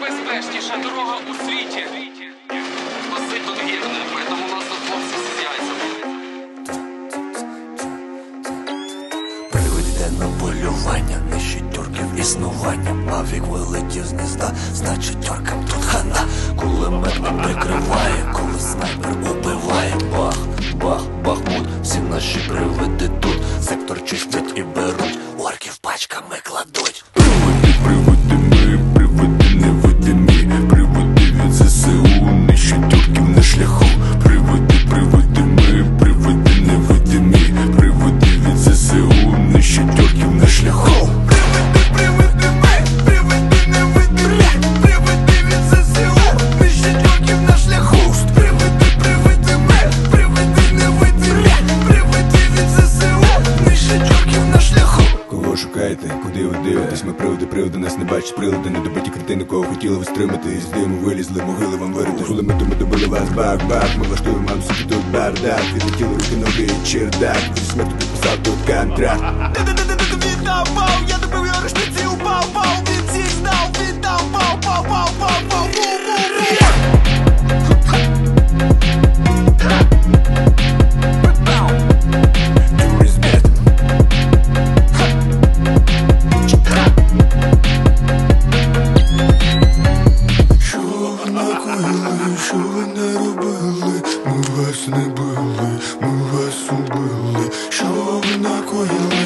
найнебезпечніша дорога у світі. Коси тут гірне, поэтому у нас тут хлопці з на полювання, нищить тюрків існування. Мавік вилетів з гнізда, значить тюркам тут хана. Кулемет не прикриває, коли снайпер убиває. Бах, бах, бахмут, всі наші привиди тут. Сектор чистять і беруть, орків пачками кладуть. знаєте, куди ви дивитесь, ми приводи, приводи нас не бачать, прилади, не добиті критини, кого хотіли ви стримати. Із диму вилізли, могили вам вирити. Кулемету ми добили вас, бак-бак, ми влаштуємо вам собі тут бардак. Відлетіли руки, ноги, чердак, зі смертю підписав тут контракт. Ти-ти-ти-ти-ти, віддавав, я добив його рушниці вас не били, ми вас убили, що ви накоїли.